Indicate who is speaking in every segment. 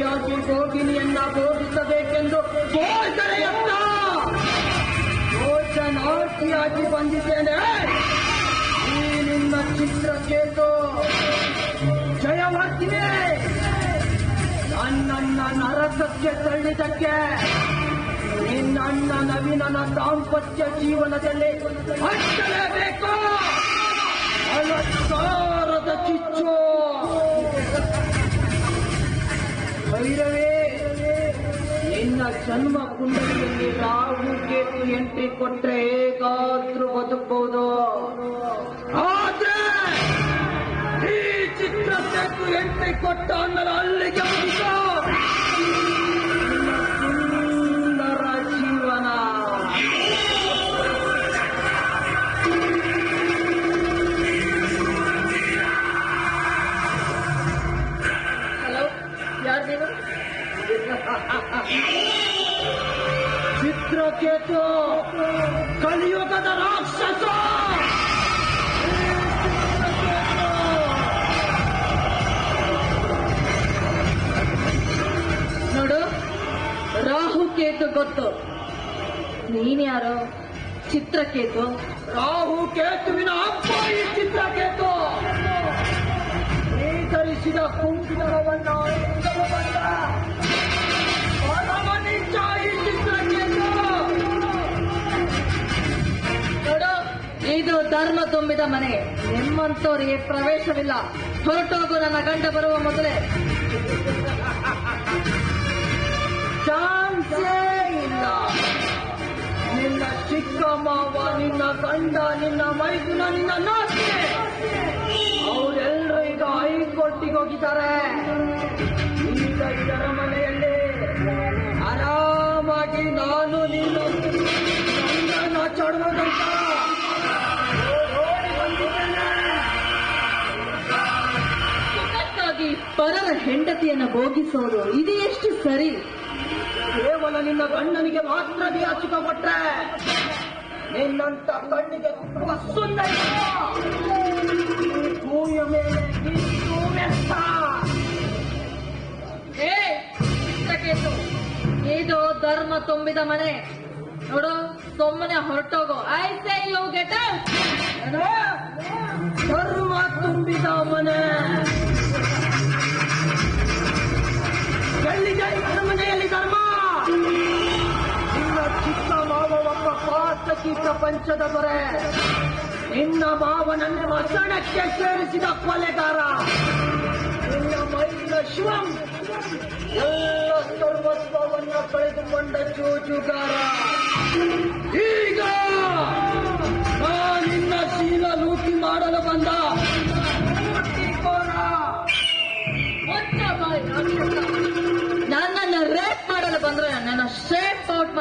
Speaker 1: ಗೋಪಿಯಾಗಿ ಗೋಗಿನಿಯನ್ನ ಬೋಧಿಸಬೇಕೆಂದು ಗೋಚರೆಯತ್ತ ಬಂದಿದ್ದೇನೆ. ಈ ನಿನ್ನ ಚಿತ್ರಕ್ಕೇತು ಜಯವಾಗ್ತಿದೆ ನನ್ನನ್ನ ನರಕಕ್ಕೆ ತಳ್ಳಿದಕ್ಕೆ ನಿನ್ನಣ್ಣ ನವೀನನ ದಾಂಪತ್ಯ ಜೀವನದಲ್ಲಿ ಅಷ್ಟೇ ಜನ್ಮ ಕುಂಡಲಿಯಲ್ಲಿ ರಾಹು ಕೇತು ಎಂಟ್ರಿ ಕೊಟ್ರೆ ಹೇಗಾದ್ರೂ ಬದುಕಬಹುದು ಆದ್ರೆ ಈ ಚಿತ್ರ ಎಂಟ್ರಿ ಕೊಟ್ಟ ಅನ್ನಲ್ಲ ಚಿತ್ರಕೇತು ಕಲಿಯುಗದ ರಾಕ್ಷಸ.
Speaker 2: ನೋಡು, ರಾಹು ಕೇತು ಗೊತ್ತು. ನೀನ್ಯಾರು ಚಿತ್ರಕೇತು
Speaker 1: ರಾಹು ಕೇತುವಿನ ಹಬ್ಬ ಈ ಚಿತ್ರಕೇತು ನೀ ಧರಿಸಿದ ಕುಂಕುಮವನ್ನ
Speaker 2: ಧರ್ಮ ತುಂಬಿದ ಮನೆ. ನಿಮ್ಮಂತವರಿಗೆ ಪ್ರವೇಶವಿಲ್ಲ. ಹೊರಟೋಗು ನನ್ನ ಗಂಡ ಬರುವ ಮೊದಲೇ.
Speaker 1: ಇಲ್ಲ. ನಿನ್ನ ಚಿಕ್ಕಮ್ಮ ನಿನ್ನ ಗಂಡ, ನಿನ್ನ ಮೈದುನ, ನಿನ್ನ ನಾಟಿ
Speaker 2: ಹೆಂಡತಿಯನ್ನು ಭೋಗಿಸೋದು ಇದು ಎಷ್ಟು ಸರಿ?
Speaker 1: ಕೇವಲ ನಿನ್ನ ಗಂಡನಿಗೆ ಮಾತ್ರ ಯಾಚಿಕ ಕೊಟ್ರೆ ನಿನ್ನಂತ ಕಣ್ಣಿಗೆ ಸುಂದರ ಭೂಮಿಯ ಮೇಲೆ
Speaker 2: ಇದು ಧರ್ಮ ತುಂಬಿದ ಮನೆ. ನೋಡು ಸುಮ್ಮನೆ ಹೊರಟೋಗು. I say you get
Speaker 1: Dharma ತುಂಬಿದ ಮನೆ. ಪಾತಕಿ ಪ್ರಪಂಚದ ದೊರೆ. ನಿನ್ನ ಮಾವನನ್ನು ಮಸಣಕ್ಕೆ ಸೇರಿಸಿದ ಕೊಲೆಗಾರ. ನಿನ್ನ ಮೈನ ಶಿವಂ. ಎಲ್ಲ ಸರ್ವಸ್ವವನ್ನ ಕಳೆದುಕೊಂಡ ಜೂಜುಗಾರ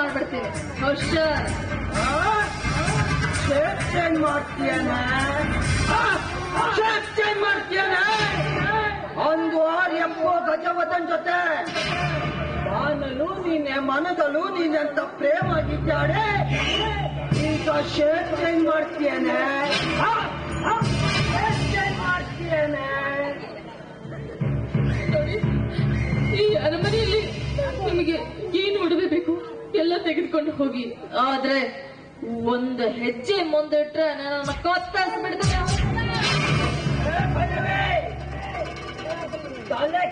Speaker 2: ಮಾಡ್ಬಿಡ್ತೀನಿ. ಹುಷಾರ್?
Speaker 1: ಶೇಪ್ ಚೇಂಜ್ ಮಾಡ್ತೀಯನೆ ಶೇಪ್ ಚೇಂಜ್ ಮಾಡ್ತೀಯನೆ ಒಂದು ಆರ್ಯಪ್ಪೋ ಗಜವದನ್ ಜೊತೆ. ಬಾನಲು ನೀನೆ ಮನದಲ್ಲೂ ನೀನೆಂತ ಪ್ರೇಮ ಆಗಿದ್ದಾಳೆ ಈಗ ಶೇಪ್ ಚೇಂಜ್ ಮಾಡ್ತೀಯನೆ ಶೇಪ್ ಚೇಂಜ್ ಮಾಡ್ತೀಯನೆ
Speaker 2: ಈ ಅರಮನೆಯಲ್ಲಿ ನಿಮಗೆ ಏನು ಉಡುಗೆ ಬೇಕು? ಎಲ್ಲ ತೆಗೆದುಕೊಂಡು ಹೋಗಿ. ಆದ್ರೆ ಒಂದು ಹೆಜ್ಜೆ ಮುಂದಿಟ್ರೆ ನನ್ನ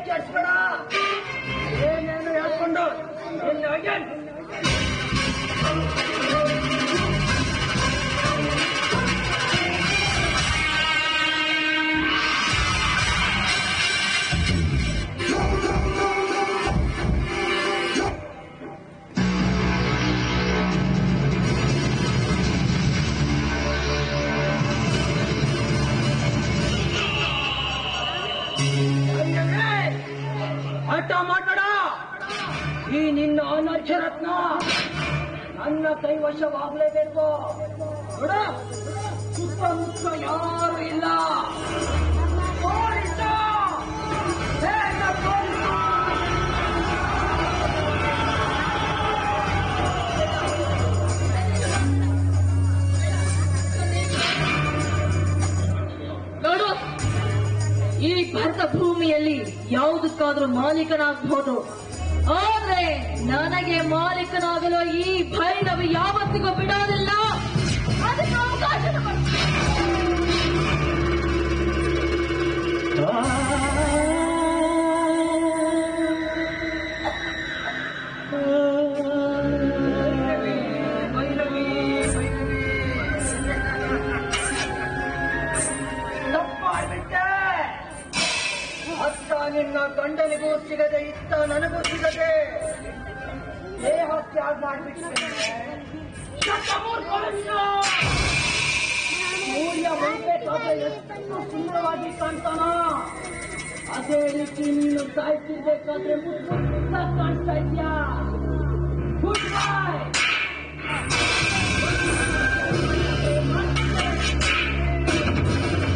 Speaker 1: ಕೆಡ್ಸ್ಬೇಡ. ಏನೇನು ಹೇಳ್ಕೊಂಡು. ಹಠ ಮಾಡಬೇಡ ಈ ನಿನ್ನ ಅನಕ್ಷರತ್ನ ನನ್ನ ಕೈವಶವಾಗಲೇಬೇಕು. ಸುತ್ತಮುತ್ತ ಯಾರು ಇಲ್ಲ.
Speaker 2: ಯಾವುದಕ್ಕಾದ್ರೂ ಮಾಲೀಕನಾಗಬಹುದು ಆದ್ರೆ ನನಗೆ ಮಾಲೀಕನಾಗಲು ಈ ಭೈರವ ಯಾವತ್ತಿಗೂ ಬಿಡೋದಿಲ್ಲ. ಅದಕ್ಕೆ ಅವಕಾಶ
Speaker 1: ಗಂಡನಿಗೂ ಸಿಗದೆ ಇತ್ತ ನನಗೂ ಸಿಗದೆ ದೇಹ ತ್ಯಾಗ ಮಾಡಿಬಿಟ್ಟಿದ್ದೇನೆ ಸೂರ್ಯ ಮಂಪೇಟಾದ ಎಷ್ಟು ಸುಂದರವಾಗಿ ಕಾಣ್ತಾನ ಅದೇ ರೀತಿ ನೀನು ಸಾಯ್ತಿರ್ಬೇಕಾದ್ರೆ ಮುಂದೆ ಮುದ್ದ ಕಾಣಿಸ್ತಾ ಇದೆಯಾ ಗುಡ್ ಬಾಯ್